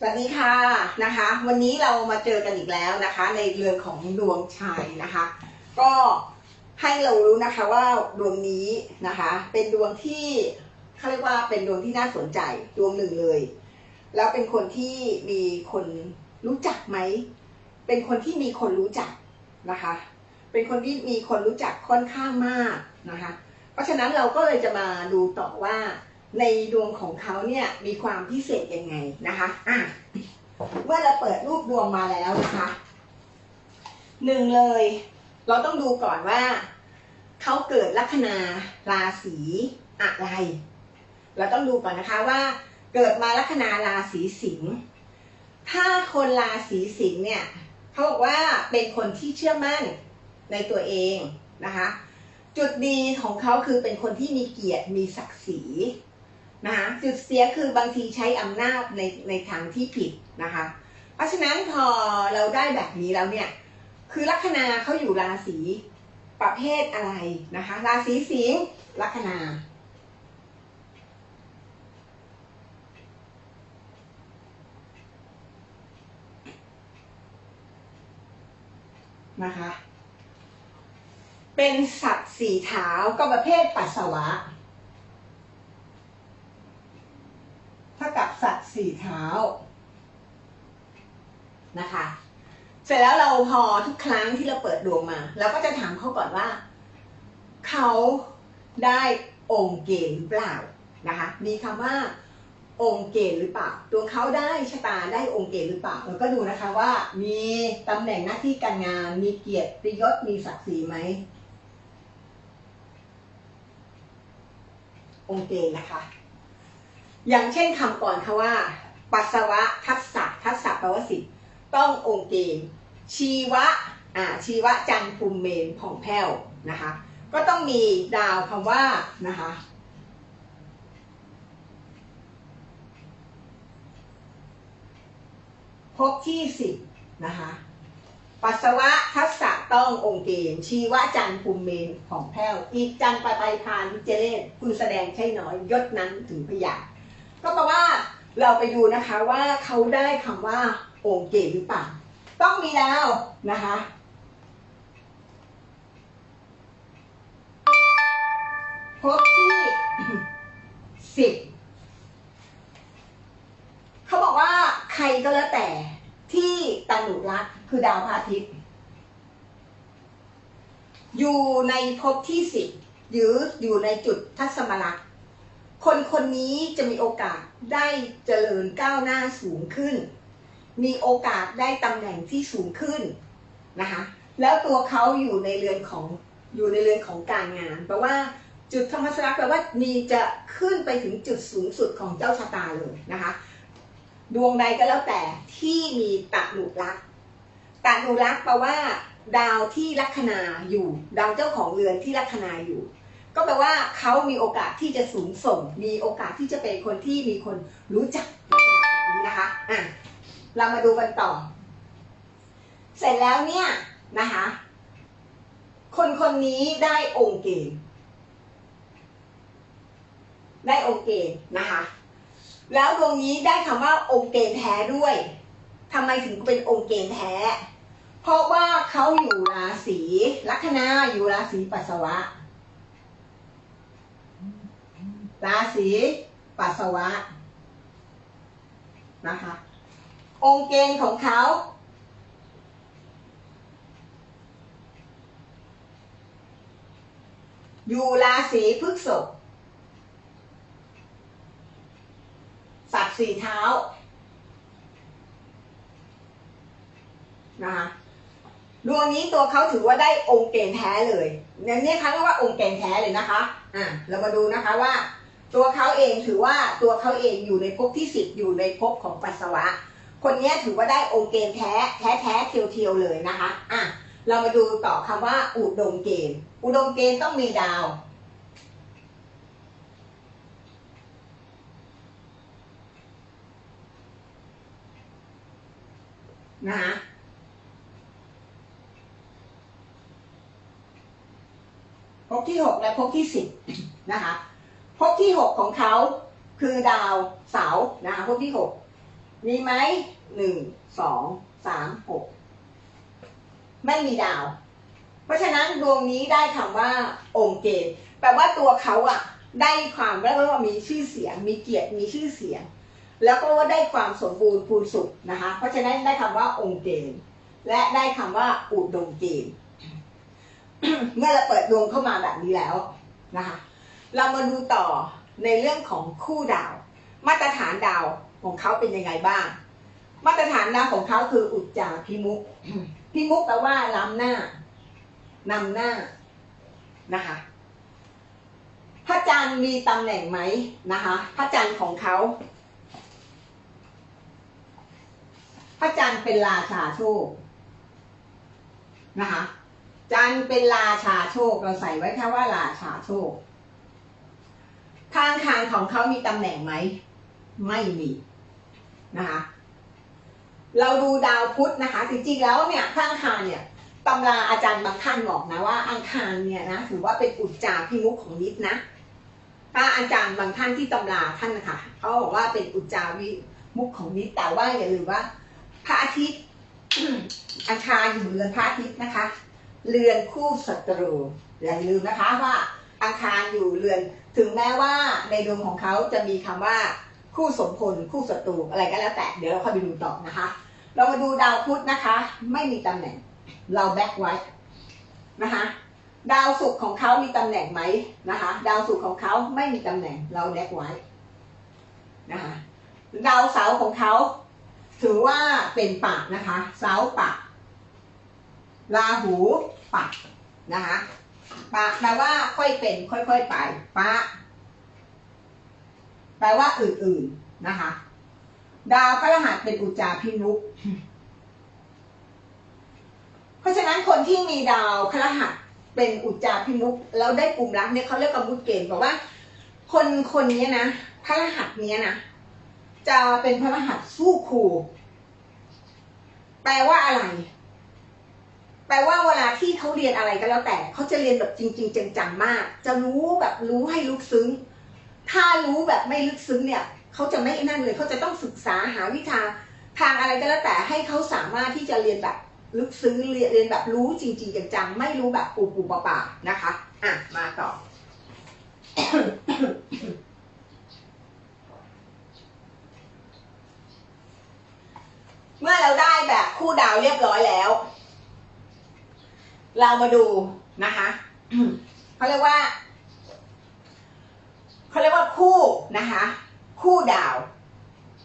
สวัสดีค่ะนะคะ วันนี้เรามาเจอกันอีกแล้วนะคะ ในเรื่องของดวงชัยนะคะ ก็ให้เรารู้นะคะว่าดวงนี้นะคะ เป็นดวงที่เขาเรียกว่าเป็นดวงที่น่าสนใจดวงหนึ่งเลย แล้วเป็นคนที่มีคนรู้จักไหม เป็นคนที่มีคนรู้จักนะคะ เป็นคนที่มีคนรู้จักค่อนข้างมากนะคะ เพราะฉะนั้นเราก็เลยจะมาดูต่อว่า ในดวงของเขาเนี่ยมีความพิเศษยังไงนะคะอะเมื่อเราเปิดรูปดวงมาแล้วนะคะหนึ่งเลย เราต้องดูก่อนว่าเขาเกิดลัคนาราศีอะไร เราต้องดูก่อนนะคะว่า เกิดมาลัคนาราศีสิงห์ถ้าคนราศีสิงห์เนี่ยเขาบอกว่าเป็นคนที่เชื่อมั่นในตัวเองนะคะ จุดดีของเขาคือเป็นคนที่มีเกียรติมีศักดิ์ศรี นะคะจุดเสียคือบางทีใช้อำนาจในในทางที่ผิดนะคะ เพราะฉะนั้นพอเราได้แบบนี้แล้วเนี่ย คือลัคนาเขาอยู่ราศีประเภทอะไรนะคะ ราศีสิงห์ลัคนานะคะ เป็นสัตว์สีเท้าก็ประเภทปัสสาวะ เท่ากับสัตว์สี่เท้านะคะ เสร็จแล้วเราพอทุกครั้งที่เราเปิดดวงมาเราก็จะถามเขาก่อนว่า เขาได้องค์เกณฑ์หรือเปล่านะคะ มีคำว่าองค์เกณฑ์หรือเปล่าดวงเขาได้ชะตาได้องค์เกณฑ์หรือเปล่าเราก็ดูนะคะว่ามีตำแหน่งหน้าที่การงาน มีเกียรติยศมีศักดิ์ศรีไหมองค์เกณฑ์นะคะ อย่างเช่นคำก่อนค่ะว่า ปัสสาวะทัศะทัศะแปลว่าสิทธิ์ต้ององค์เกณฑ์ชีวะอ่าชีวะจันทร์ภูมิเมนผ่องแผ้วนะคะ ก็ต้องมีดาวคำว่านะคะพบที่สิบนะคะปัสสาวะทัศะต้ององค์เกณฑ์ชีวะจันทร์ภูมิเมนผ่องแผ้วอีกจันทร์ไปไปพานวิเจเลศคุณแสดงใช่น้อยยศนั้นถึงพยา ก็แปลว่าเราไปดูนะคะว่าเขาได้คำว่าองค์เกหรือเปล่า ต้องมีดาวนะคะ พบที่สิบเขาบอกว่าใครก็แล้วแต่ที่ตาหนุรักคือดาวพระอาทิตย์ อยู่ในภพที่สิบหรืออยู่ในจุดทัศมลักษณ คนคนนี้จะมีโอกาสได้เจริญก้าวหน้าสูงขึ้น มีโอกาสได้ตำแหน่งที่สูงขึ้นนะคะแล้วตัวเขาอยู่ในเรือนของอยู่ในเรือนของการงานแปลว่าจุดธรรมสรักแปลว่ามีจะขึ้นไปถึงจุดสูงสุดของเจ้าชะตาเลยนะคะดวงใดก็แล้วแต่ที่มีตันุรักษ์ตันุรักแปลว่า ดาวที่ลัคนาอยู่ ดาวเจ้าของเรือนที่ลัคนาอยู่ ก็แปลว่าเขามีโอกาสที่จะสูงส่ง มีโอกาสที่จะเป็นคนที่มีคนรู้จักลักษณะแบบนี้นะคะอะเรามาดูกันต่อ เสร็จแล้วเนี่ยนะคะ คนคนนี้ได้องค์เกณฑ์ได้องค์เกณฑ์นะคะ แล้วดวงนี้ได้คำว่าองค์เกณฑ์แท้ด้วยทำไมถึงเป็นองค์เกณฑ์แท้ เพราะว่าเขาอยู่ราศีลัคนาอยู่ราศีปัสสาวะ ราศีปัสสาวะนะคะ องค์เกณฑ์ของเขา อยู่ราศีพฤกษภสัตว์สี่เท้านะคะดวงนี้ตัวเขาถือว่าได้องค์เกณฑ์แท้เลยเนี่ยนี่เขาเรียกว่าองค์เกณฑ์แท้เลยนะคะ อะเรามาดูนะคะว่า ตัวเขาเองถือว่าตัวเขาเองอยู่ในภพที่สิบอยู่ในภพของปัสสาวะ คนนี้ถือว่าได้องค์เกณฑ์แท้แท้แท้เทียวเทียวๆเลยนะคะอะเรามาดูต่อคำว่า อุดมเกณฑ์ อุดมเกณฑ์ต้องมีดาว นะคะภพที่หกและภพที่สิบนะคะ ภพที่หกของเขาคือดาวเสาร์นะคะภพที่หกมีไหมหนึ่งสองสามหกไม่มีดาว เพราะฉะนั้นดวงนี้ได้คำว่าองค์เกณฑ์แปลว่าตัวเขาอะได้ความเรียกว่ามีชื่อเสียง มีเกียรติมีชื่อเสียง แล้วก็ว่าได้ความสมบูรณ์พูนสุขนะคะ เพราะฉะนั้นได้คำว่าองค์เกณฑ์และได้คำว่าอุดมเกณฑ์เมื่อเราเปิดดวงเข้ามาแบบนี้แล้วนะคะ เรามาดูต่อในเรื่องของคู่ดาว มาตรฐานดาวของเขาเป็นยังไงบ้าง มาตรฐานดาวของเขาคืออุจจาพิมุกพิมุกแปลว่าล้ำหน้านำหน้านะคะพระจันทร์มีตำแหน่งไหมนะคะพระจันทร์ของเขาพระจันทร์เป็นราชาโชคนะคะจันทร์เป็นราชาโชคเราใส่ไว้แค่ว่าราชาโชค ข้างคางของเขามีตำแหน่งไหม ไม่มีนะคะ เราดูดาวพุธนะคะ จริงๆแล้วเนี่ยข้างคางเนี่ยตำราอาจารย์บางท่านบอกนะว่าอังคารเนี่ยนะถือว่าเป็นอุจจาพิมุขของนิดนะ ถ้าอาจารย์บางท่านที่ตำราท่านนะคะเขาบอกว่าเป็นอุจจาวิมุขของนิดแต่ว่าอย่าลืมว่า พระอาทิตย์อังคารอยู่เรือนพระอาทิตย์นะคะเรือนคู่ศัตรูอย่าลืมนะคะว่าอังคารอยู่เรือน ถึงแม้ว่าในดวงของเขาจะมีคำว่าคู่สมพลคู่ศัตรูอะไรก็แล้วแต่เดี๋ยวเราค่อยไปดูต่อนะคะ เรามาดูดาวพุธนะคะ ไม่มีตำแหน่ง เราแบ็กไว้นะคะดาวศุกร์ของเขามีตำแหน่งไหมนะคะ ดาวศุกร์ของเขาไม่มีตำแหน่ง เราแบ็กไว้นะคะดาวเสาร์ของเขาถือว่าเป็นปากนะคะ เสาปากราหูปากนะคะ ปากแปลว่าค่อยเป็น ค่อยๆไปปะแปลว่าอื่นๆนะคะ ดาวพฤหัสเป็นอุจจาพิมุกเพราะฉะนั้นคนที่มีดาวพฤหัสเป็นอุจจาพิมุกแล้วได้กลุ่มรักเนี่ยเขาเรียกกับมุดเกณฑ์บอกว่า คนคนนี้นะพฤหัสเนี้ยนะจะเป็นพฤหัสสู้ครูแปลว่าอะไร แปลว่าเวลาที่เขาเรียนอะไรก็แล้วแต่เขาจะเรียนแบบจริง ๆ จังๆมาก จะรู้แบบรู้ให้ลึกซึ้ง ถ้ารู้แบบไม่ลึกซึ้งเนี่ยเขาจะไม่นั่นเลยเขาจะต้องศึกษาหาวิชาทางอะไรก็แล้วแต่ให้เขาสามารถที่จะเรียนแบบลึกซึ้งเรียนแบบรู้จริง ๆ จังๆไม่รู้แบบปูปูปะปานะคะอะมาต่อเมื่อเราได้แบบคู่ดาวเรียบร้อยแล้ว เรามาดูนะคะเขาเรียกว่าเขาเรียกว่าคู่นะคะ คู่ดาว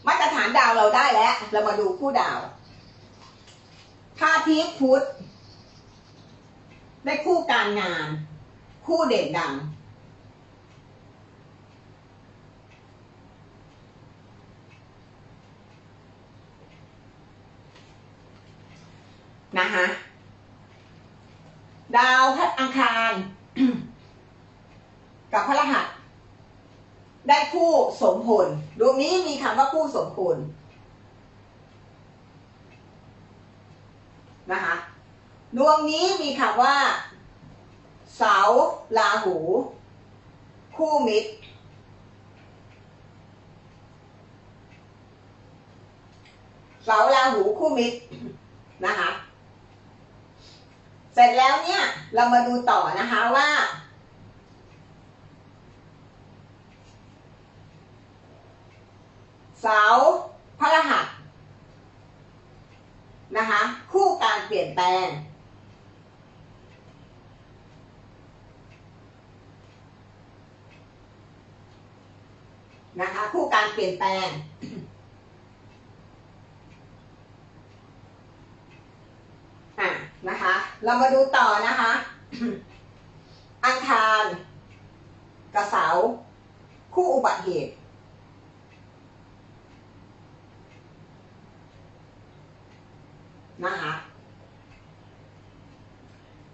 มาตรฐานดาวเราได้แล้ว เรามาดูคู่ดาวพระอาทิตย์พุธได้คู่การงาน คู่เด่นดังนะคะ ดาวพระอังคาร กับพระรหัส ได้คู่สมพลดวงนี้มีคำว่าคู่สมพลนะคะดวงนี้มีคำว่า เสาลาหู คู่มิตร เสาลาหูคู่มิตรนะคะ เสร็จแล้วเนี่ยเรามาดูต่อนะคะว่า เสาพระรหัสนะคะคู่การเปลี่ยนแปลง นะคะคู่การเปลี่ยนแปลง อะนะคะ เรามาดูต่อนะคะ อังคารกระเสาคู่อุบัติเหตุ นะคะ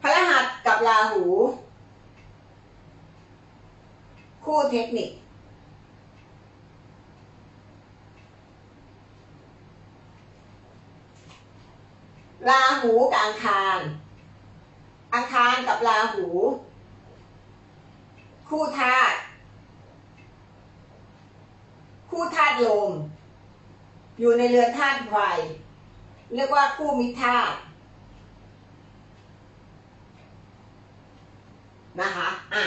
พระรหัสกับราหู คู่เทคนิค ราหูกับอังคาร อังคารกับราหู คู่ธาตุคู่ธาตุลม อยู่ในเรือนธาตุไฟเรียกว่าคู่มิธาตุนะคะ อะ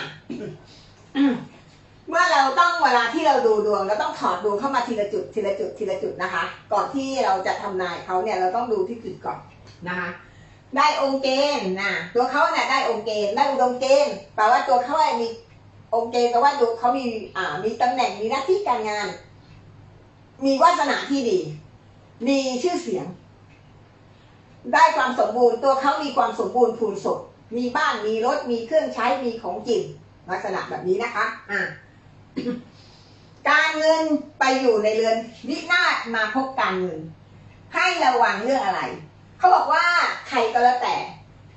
เมื่อเราต้องเวลาที่เราดูดวงเราต้องถอดดวงเข้ามาทีละจุดทีละจุดทีละจุดนะคะ ก่อนที่เราจะทำนายเขาเนี่ยเราต้องดูที่จุดก่อนนะคะได้องค์เกณฑ์นะตัวเขาเนี่ยได้องค์เกณฑ์ได้อุดมเกณฑ์แปลว่าตัวเขาเนี่ยมีองค์เกณฑ์แปลว่าดูเขามีอ่ามีตำแหน่งมีหน้าที่การงาน มีวาสนาที่ดี มีชื่อเสียง ได้ความสมบูรณ์ ตัวเขามีความสมบูรณ์พูนสุขมีบ้านมีรถมีเครื่องใช้มีของกินลักษณะแบบนี้นะคะ อ่า การเงินไปอยู่ในเรือนวินาศมาพบการเงิน ให้ระวังเรื่องอะไร เขาบอกว่าใครก็แล้วแต่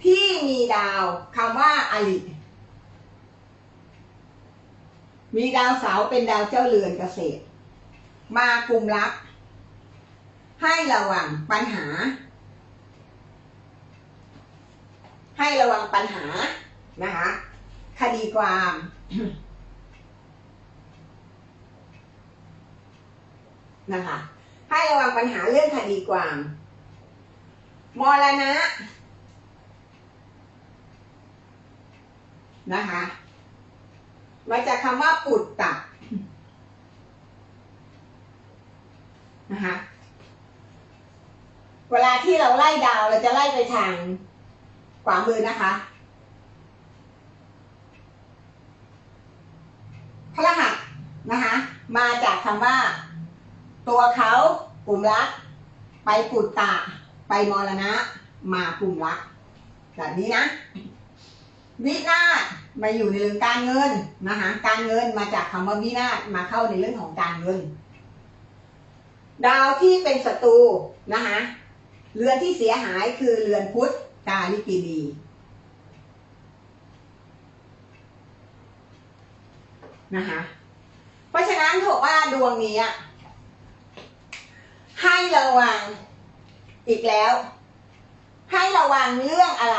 ที่มีดาวคำว่าอลิมีดาวเสาเป็นดาวเจ้าเรือนเกษตร มากุมรัก ให้ระวังปัญหา ให้ระวังปัญหานะคะคดีความ นะคะ ให้ระวังปัญหาเรื่องคดีความมรณะนะคะมาจากคำว่าปุตตะนะคะเวลาที่เราไล่ดาวเราจะไล่ไปทางขวามือนะคะ พระรหัสนะคะ มาจากคำว่า ตัวเขากลุ่มรัก ไปปุตตะ ไปมรณะ มากลุ่มรัก แบบนี้นะ วินาศมาอยู่ในเรื่องการเงินนะคะการเงินมาจากคำว่าวินาศมาเข้าในเรื่องของการเงิน ดาวที่เป็นศัตรูนะคะเรือนที่เสียหายคือเรือนพุทธกาลิกินีนะคะเพราะฉะนั้นถือว่าดวงนี้อะ ให้ระวังอีกแล้ว ให้ระวังเรื่องอะไร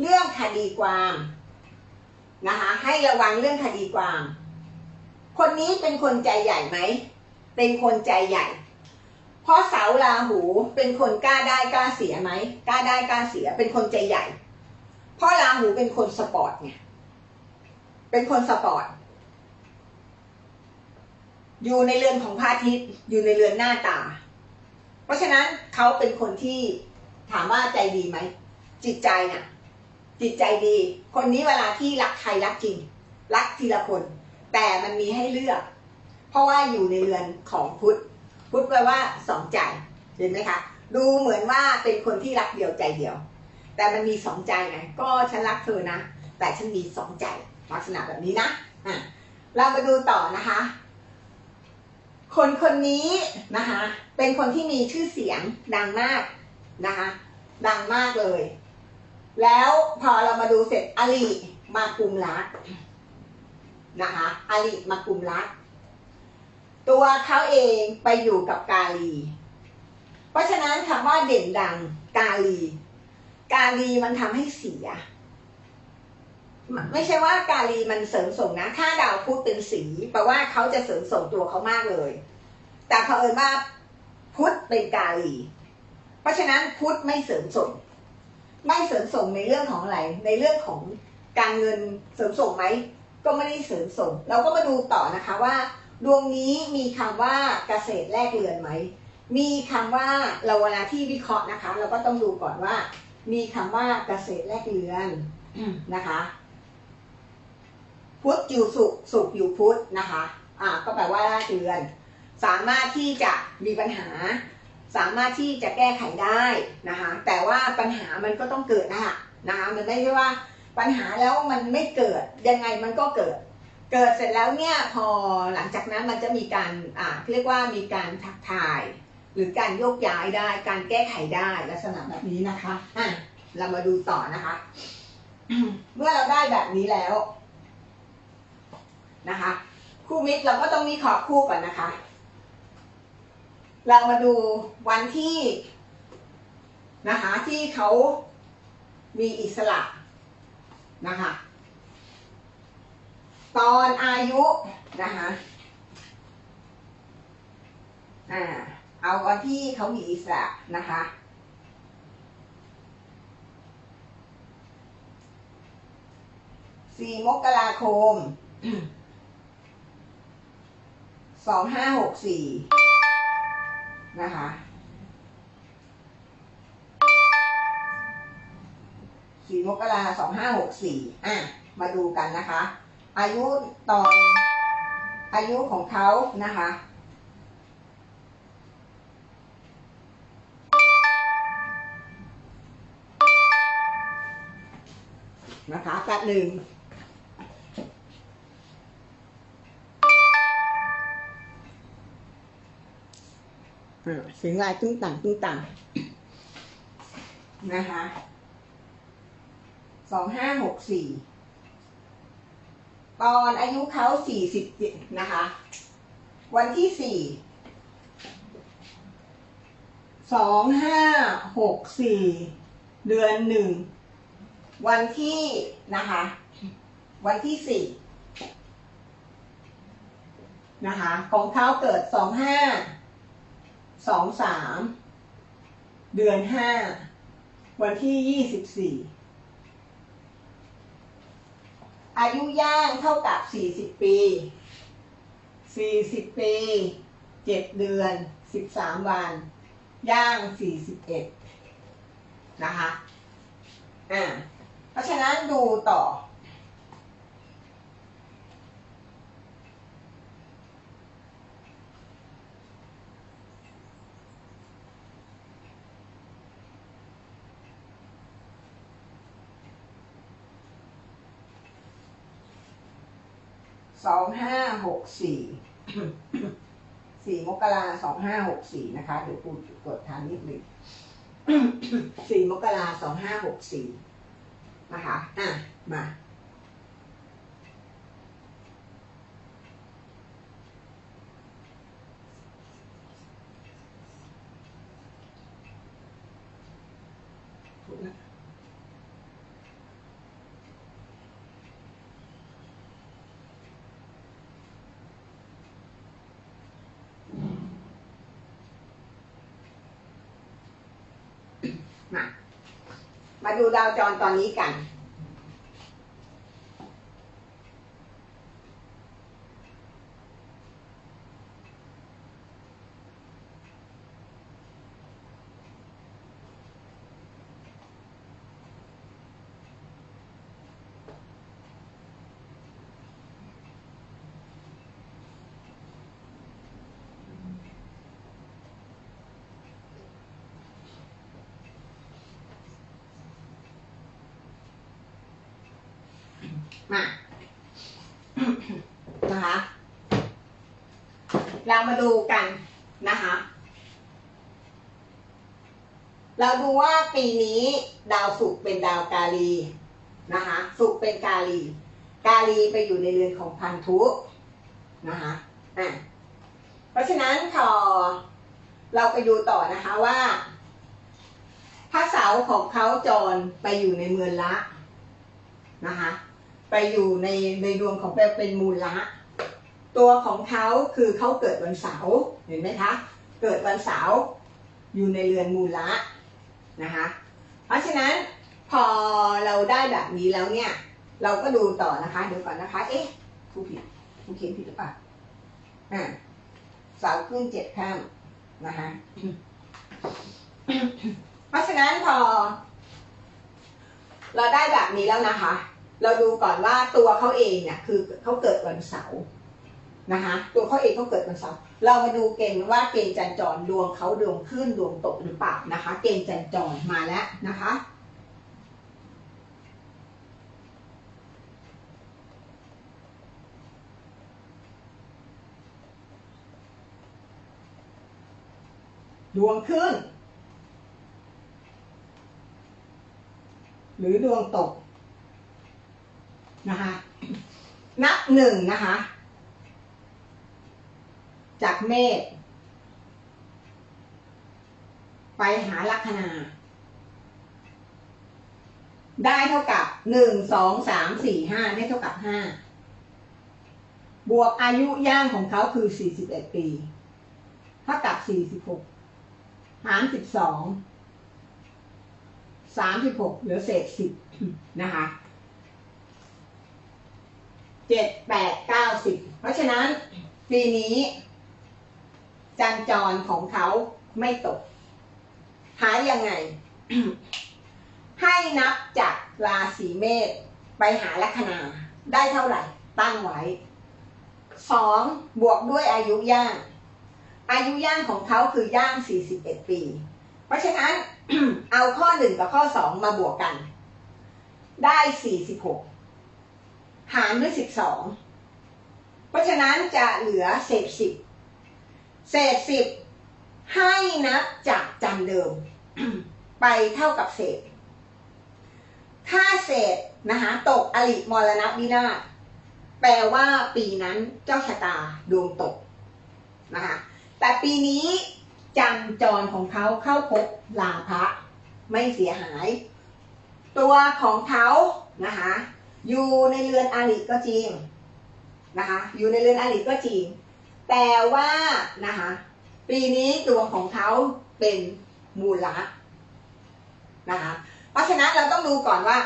เรื่องคดีความนะคะให้ระวังเรื่องคดีความ คนนี้เป็นคนใจใหญ่ไหม เป็นคนใจใหญ่ เพราะเสาราหูเป็นคนกล้าได้กล้าเสียไหมกล้าได้กล้าเสีย เป็นคนใจใหญ่ เพราะราหูเป็นคนสปอร์ตไงเป็นคนสปอร์ตอยู่ในเรือนของพระอาทิตย์อยู่ในเรือนหน้าตา เพราะฉะนั้นเขาเป็นคนที่ถามว่าใจดีไหม จิตใจน่ะ จิตใจดี คนนี้เวลาที่รักใครรักจริง รักทีละคน แต่มันมีให้เลือก เพราะว่าอยู่ในเรือนของพุทธ พุทธแปลว่าสองใจเห็นไหมคะ ดูเหมือนว่าเป็นคนที่รักเดียวใจเดียว แต่มันมีสองใจไงก็ฉันรักเธอนะ แต่ฉันมีสองใจลักษณะแบบนี้นะอะเรามาดูต่อนะคะ คนคนนี้นะคะเป็นคนที่มีชื่อเสียงดังมากนะคะดังมากเลย แล้วพอเรามาดูเสร็จอลีมากุมรักนะคะอลีมากุมรัก ตัวเขาเองไปอยู่กับกาลี เพราะฉะนั้นคำว่าเด่นดังกาลี กาลีมันทำให้เสีย ไม่ใช่ว่ากาลีมันเสริมส่งนะ ถ้าดาวพุธเป็นสีแปลว่าเขาจะเสริมส่งตัวเขามากเลย แต่เผอิญว่าพุธเป็นกาลี เพราะฉะนั้นพุธไม่เสริมส่ง ไม่เสริมส่งในเรื่องของอะไร ในเรื่องของการเงินเสริมส่งไหม ก็ไม่ได้เสริมส่ง เราก็มาดูต่อนะคะว่า ดวงนี้มีคำว่าเกษตรแลกเรือนไหม มีคำว่าเราเวลาที่วิเคราะห์นะคะ เราก็ต้องดูก่อนว่า มีคำว่าเกษตรแลกเรือนนะคะ พุทธอยู่สุขสุขอยู่พุทธนะคะอ่าก็แปลว่าลกเรือน สามารถที่จะมีปัญหา สามารถที่จะแก้ไขได้นะคะแต่ว่าปัญหามันก็ต้องเกิดนะคะนะคะมันไม่ใช่ว่าปัญหาแล้วมันไม่เกิดยังไงมันก็เกิด เกิดเสร็จแล้วเนี่ยพอหลังจากนั้นมันจะมีการอ่าเรียกว่ามีการทักทาย หรือการโยกย้ายได้การแก้ไขได้ลักษณะแบบนี้นะคะอะเรามาดูต่อนะคะ เมื่อเราได้แบบนี้แล้ว นะคะคู่มิตรเราก็ต้องมีขอบคู่ก่อนนะคะ เรามาดูวันที่นะคะที่เขามีอิสระนะคะตอนอายุนะคะอ่าเอาวันที่เขามีอิสระนะคะสี่มกราคม สองห้าหกสี่นะคะ สี่มกราสองห้าหกสี่อะ มาดูกันนะคะ อายุตอนอายุของเขานะคะนะคะแป๊บหนึ่ง เสียงลายตุ้งต่างตุ้งต่างนะคะสองห้าหกสี่ตอนอายุเขาสี่สิบเจ็ดนะคะ วันที่สี่สองห้าหกสี่เดือนหนึ่ง วันที่นะคะ วันที่สี่นะคะ ของเขาเกิดสองห้า สองสามเดือนห้าวันที่ยี่สิบสี่อายุย่างเท่ากับสี่สิบปีสี่สิบปีเจ็ดเดือนสิบสามวัน ย่างสี่สิบเอ็ดนะคะอ่าเพราะฉะนั้นดูต่อ สองห้าหกสี่สี่มกราสองห้าหกสี่นะคะเดี๋ยวปูกดทานนิดหนึ่งสี่มกราสองห้าหกสี่นะคะ อะ มา มาดูดาวจรตอนนี้กัน มา นะคะ เรามาดูกันนะคะ เราดูว่าปีนี้ดาวศุกร์เป็นดาวกาลีนะคะศุกร์เป็นกาลี กาลีไปอยู่ในเรือนของพันธุนะคะอะเพราะฉะนั้นพอเราไปดูต่อนะคะว่าพระเสาของเขาจรไปอยู่ในเมืองละนะคะ ไปอยู่ในในดวงของแปลเป็นมูลละ ตัวของเขาคือเขาเกิดวันเสาร์เห็นไหมคะ เกิดวันเสาร์อยู่ในเรือนมูลละนะคะเพราะฉะนั้นพอเราได้แบบนี้แล้วเนี่ย เราก็ดูต่อนะคะเดี๋ยวก่อนนะคะ เอ๊ะผู้ผิดผู้เขียนผิดหรือเปล่าอ่าเสาร์ขึ้นเจ็ดข้ามนะคะเพราะฉะนั้นพอ เราได้แบบนี้แล้วนะคะ เราดูก่อนว่าตัวเขาเองเนี่ยคือเขาเกิดวันเสาร์ นะคะตัวเขาเองเขาเกิดวันเสาร์เรามาดูเกณฑ์ว่าเกณฑ์จันจรดวงเขาดวงขึ้นดวงตกหรือเปล่านะคะ เกณฑ์จันจรมาแล้วนะคะดวงขึ้น หรือดวงตกนะคะ นับหนึ่งนะคะ จากเมษไปหาลัคนา ได้เท่ากับหนึ่งสองสามสี่ห้าได้เท่ากับห้าบวกอายุย่างของเขาคือสี่สิบเอ็ดปีเท่ากับสี่สิบหกหารสิบสองสามสิบหกเหลือเศษสิบนะคะเจ็ดแปดเก้าสิบเพราะฉะนั้น ปีนี้ จันจรของเขาไม่ตก หายังไง ให้นับจากราศีเมษไปหาลัคนาได้เท่าไหร่ ตั้งไว้สองบวกด้วยอายุย่าง อายุย่างของเขาคือย่าง 41 ปี เพราะฉะนั้นเอาข้อหนึ่งกับข้อสองมาบวกกัน ได้ 46 หารด้วย 12 เพราะฉะนั้นจะเหลือเศษ10 เศษ10ให้นับจากจันเดิม ไปเท่ากับเศษ ถ้าเศษนะคะตกอลิมรณวินาศแปลว่าปีนั้นเจ้าชะตาดวงตกนะคะแต่ปีนี้จันจรของเขาเข้าพบลาภะไม่เสียหาย ตัวของเขานะคะอยู่ในเรือนอาริก็จริงนะคะอยู่ในเรือนอาริก็จริง แต่ว่านะคะปีนี้ดวงของเขาเป็นมูลละนะคะเพราะฉะนั้นเราต้องดูก่อนว่า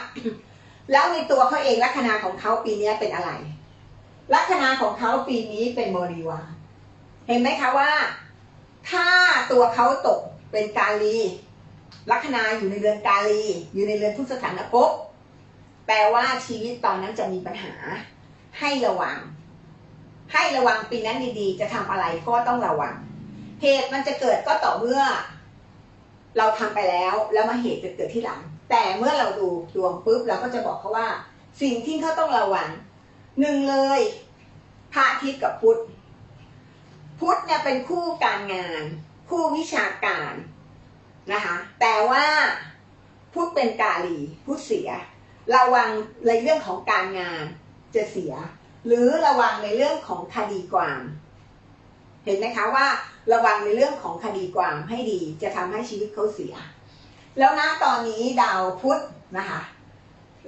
แล้วในตัวเขาเองลัคนาของเขาปีนี้เป็นอะไร ลัคนาของเขาปีนี้เป็นบริวารเห็นไหมคะว่า ถ้าตัวเขาตกเป็นกาลีลัคนาอยู่ในเรือนกาลี อยู่ในเรือนทุกสถานภพแปลว่าชีวิตตอนนั้นจะมีปัญหาให้ระวัง ให้ระวังปีนั้นดีๆ จะทำอะไรก็ต้องระวัง เหตุมันจะเกิดก็ต่อเมื่อ เราทำไปแล้วแล้วมาเหตุจะเกิดที่หลัง แต่เมื่อเราดูดวงปุ๊บเราก็จะบอกเขาว่า สิ่งที่เขาต้องระวังหนึ่งเลยพระอาทิตย์กับพุธพุธเนี่ยเป็นคู่การงาน คู่วิชาการนะคะแต่ว่าพุธเป็นกาลีพุธเสีย ระวังในเรื่องของการงานจะเสีย หรือระวังในเรื่องของคดีความ เห็นไหมคะว่าระวังในเรื่องของคดีความให้ดีจะทำให้ชีวิตเขาเสีย แล้วนะตอนนี้ดาวพุธนะคะ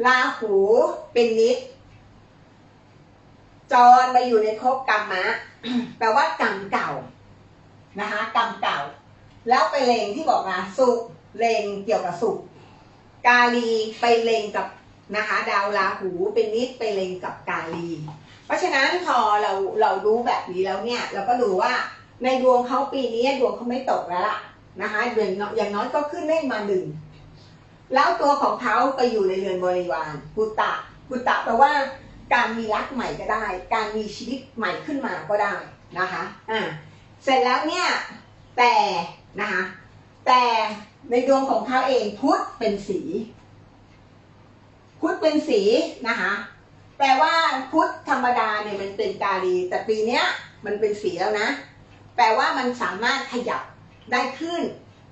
ราหูเป็นนิดจรมาอยู่ในภพกรรมะแปลว่ากรรมเก่านะคะกรรมเก่า แล้วไปเลงที่บอกมาสุขเลงเกี่ยวกับสุข กาลีไปเลงกับนะคะ ดาวราหูเป็นนิดไปเลงกับกาลี เพราะฉะนั้นพอเราเรารู้แบบนี้แล้วเนี่ย เราก็ดูว่าในดวงเขาปีนี้ดวงเขาไม่ตกแล้วล่ะนะคะอย่างน้อย่างน้อยก็ขึ้นเลขมาหนึ่งแล้วตัวของเขาไปอยู่ในเรือนบริวารพุตะพุตะแปลว่าการมีรักใหม่ก็ได้ การมีชีวิตใหม่ขึ้นมาก็ได้นะคะอ่าเสร็จแล้วเนี่ยแต่นะคะแต่ในดวงของเขาเองพุธเป็นสี พุธเป็นสีนะคะ แปลว่าพุทธธรรมดาเนี่ยมันเป็นกาลี แต่ปีเนี้ยมันเป็นสีแล้วนะ แปลว่ามันสามารถขยับได้ขึ้น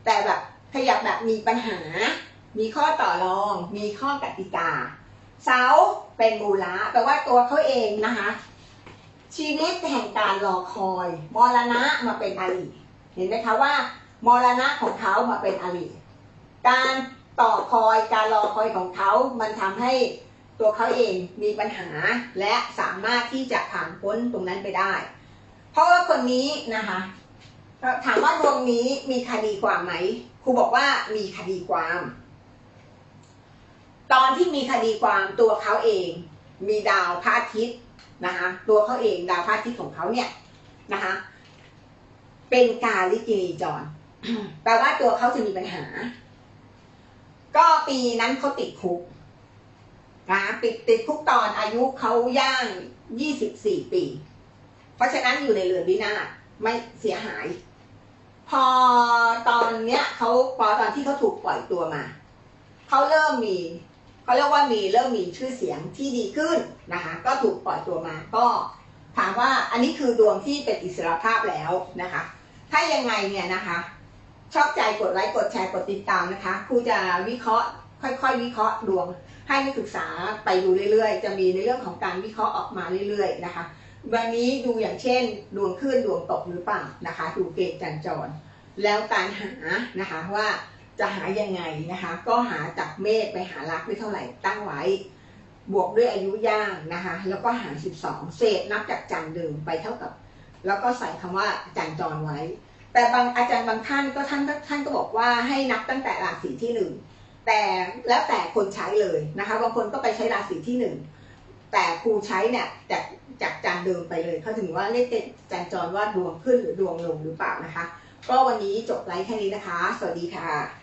แต่แบบขยับแบบมีปัญหา มีข้อต่อรอง มีข้อกติกา เสาเป็นมูละแปลว่าตัวเขาเองนะคะ ชีวิตแห่งการรอคอยมรณะมาเป็นอริเห็นไหมคะว่ามรณะของเขามาเป็นอริการต่อคอยการรอคอยของเขา มันทำให้ ตัวเขาเองมีปัญหาและสามารถที่จะผ่านพ้นตรงนั้นไปได้ เพราะว่าคนนี้นะคะถามว่าดวงนี้มีคดีความไหมครูบอกว่ามีคดีความ ตอนที่มีคดีความตัวเขาเอง มีดาวพระอาทิตย์นะคะตัวเขาเองดาวพระอาทิตย์ของเขาเนี่ยนะคะเป็นกาลิกินีจรแปลว่าตัวเขาจะมีปัญหา ก็ปีนั้นเขาติดคุก นะติดติดคุกตอนอายุเขาย่าง24ปี เพราะฉะนั้นอยู่ในเรือนวินาศไม่เสียหาย พอตอนเนี้ยเขาพอตอนที่เขาถูกปล่อยตัวมาเขาเริ่มมีเขาเรียกว่ามีเริ่มมีชื่อเสียงที่ดีขึ้นนะคะ ก็ถูกปล่อยตัวมาก็ถามว่าอันนี้คือดวงที่เป็นอิสรภาพแล้วนะคะ ถ้ายังไงเนี่ยนะคะ ชอบใจกดไลค์กดแชร์กดติดตามนะคะครูจะวิเคราะห์ ค่อยๆ วิเคราะห์ดวง ให้นักศึกษาไปดูเรื่อยๆ จะมีในเรื่องของการวิเคราะห์ออกมาเรื่อยๆนะคะวันนี้ดูอย่างเช่น ดวงขึ้นดวงตกหรือเปล่านะคะ ดูเกณฑ์จันจร แล้วการหานะคะว่าจะหายังไงนะคะ ก็หาจากเมษไปหารักได้เท่าไหร่ตั้งไว้ บวกด้วยอายุย่างนะคะ แล้วก็หาร 12 เศษนับจากจันเดิมไปเท่ากับ แล้วก็ใส่คำว่าจันจรไว้ แต่บางอาจารย์บางท่านก็ท่านท่านก็บอกว่าให้นับตั้งแต่ราศีที่หนึ่ง แต่แล้วแต่คนใช้เลยนะคะบางคนก็ไปใช้ราศีที่หนึ่งแต่ครูใช้เนี่ยจากจากจานเดิมไปเลยเขาถึงว่าเลขจันจรว่าดวงขึ้นหรือดวงลงหรือเปล่านะคะ ก็วันนี้จบไลฟ์แค่นี้นะคะ สวัสดีค่ะ